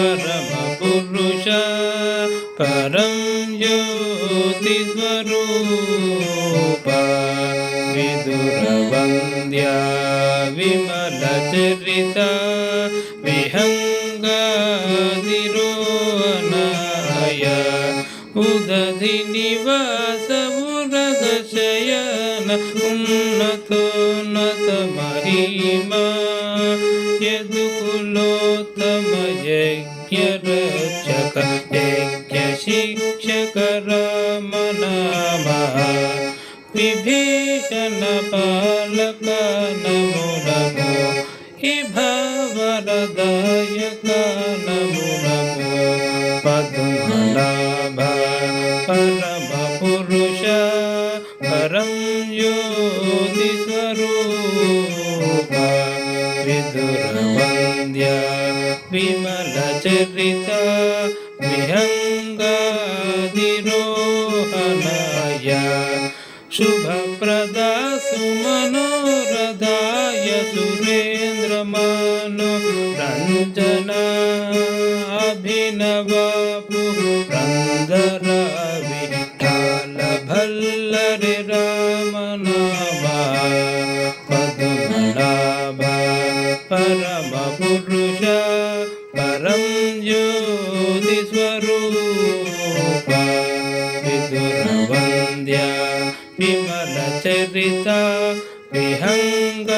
परमपुरुष परं ज्योतिस्वरूप विदुरवन्द्या विमलचरिता विहङ्गादिरोनाय उदधि निवास उरगशयन रक्षक शिक्षक रमण विभीषण पालक नमो नमो हि भवरदायक नमो नमो पद्मनाभ परम पुरुष परं योगिस्वरूप विदुरवन्द्य विमलचरिता विहङ्गादिरोहणाय शुभप्रदा सुमनोरदाय सुरेन्द्रमानो रञ्जना अभिनवापु रन्दरा परमपुरुष परं ज्योतिस्वरूप विदुरवन्द्या विमलचरिता विहङ्ग